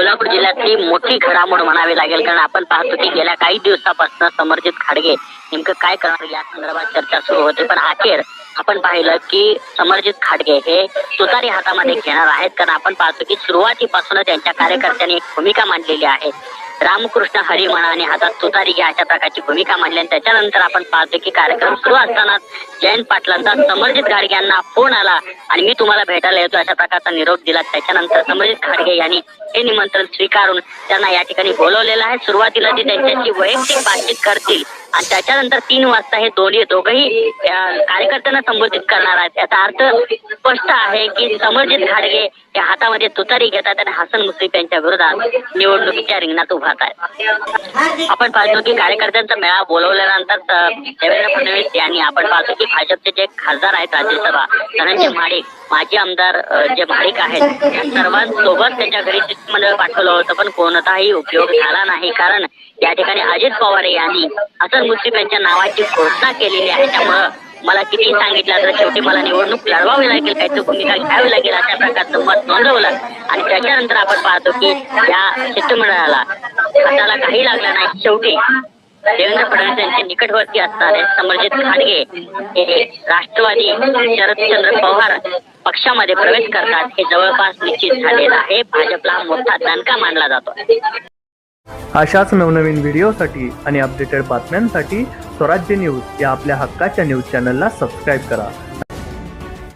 कोल्हापूर जिल्ह्यातली मोठी घडामोड म्हणावी लागेल. कारण आपण पाहतो की गेल्या काही दिवसापासून समर्जित खाडगे नेमकं काय करणार या संदर्भात चर्चा सुरू होती. पण अखेर आपण पाहिलं की समर्जित खाडगे हे तुतारी हातामध्ये घेणार आहेत. कारण आपण पाहतो की सुरुवातीपासूनच त्यांच्या कार्यकर्त्यांनी एक भूमिका मांडलेली आहे. रामकृष्ण हरी म्हणा हातात तुतारी घ्या अशा प्रकारची भूमिका मांडली आणि त्याच्यानंतर आपण पाहतो की कार्यक्रम सुरू असताना जयंत पाटलांचा समर्जित गाडगे यांना फोन आला आणि मी तुम्हाला भेटायला येतो अशा प्रकारचा निरोप दिला. त्याच्यानंतर समर्जित घाडगे यांनी हे निमंत्रण स्वीकारून त्यांना या ठिकाणी बोलवलेलं आहे. सुरुवातीला ते त्यांच्याशी वैयक्तिक बातचीत करतील. आणि त्याच्यानंतर तीन वाजता हे दोन्ही दोघही कार्यकर्त्यांना संबोधित करणार आहेत. याचा अर्थ स्पष्ट आहे की समरजित घाडगे या हातामध्ये तुतारी घेतात आणि हसन मुश्रीफ यांच्या विरोधात निवडणुकीच्या रिंगणात उभारत आहेत. आपण पाहतो की कार्यकर्त्यांचा मेळावा बोलवल्यानंतर देवेंद्र फडणवीस यांनी आपण पाहतो की भाजपचे जे खासदार आहेत राज्यसभा धनंजय माडिक माजी आमदार जे महाडिक आहेत या सर्वांसोबत त्यांच्या घरी मंडळ पाठवलं होतं पण कोणताही उपयोग झाला नाही. कारण या ठिकाणी अजित पवार यांनी हसन मुश्रीफ यांच्या नावाची घोषणा केलेली आहे. त्यामुळं मला किती सांगितलं तर शेवटी मला निवडणूक लढवावी लागेल काहीतरी भूमिका घ्यावी लागेल अशा प्रकारचं मत नोंदवलं. आणि त्याच्यानंतर आपण पाहतो की या शिष्टमंडळाला हाताला काही लागलं नाही. शेवटी देवेंद्र फडणवीस यांचे निकटवर्ती असणारे समर्जित खाडगे हे राष्ट्रवादी शरदचंद्र पवार पक्षामध्ये प्रवेश करतात. हे जवळपास निश्चित झालेलं आहे. भाजपला मोठा दणका मानला जातो. अशाच नवनवीन व्हिडिओसाठी आणि अपडेटेड बातम्यांसाठी स्वराज्य न्यूज या आपल्या हक्काच्या न्यूज चॅनलला सबस्क्राईब करा.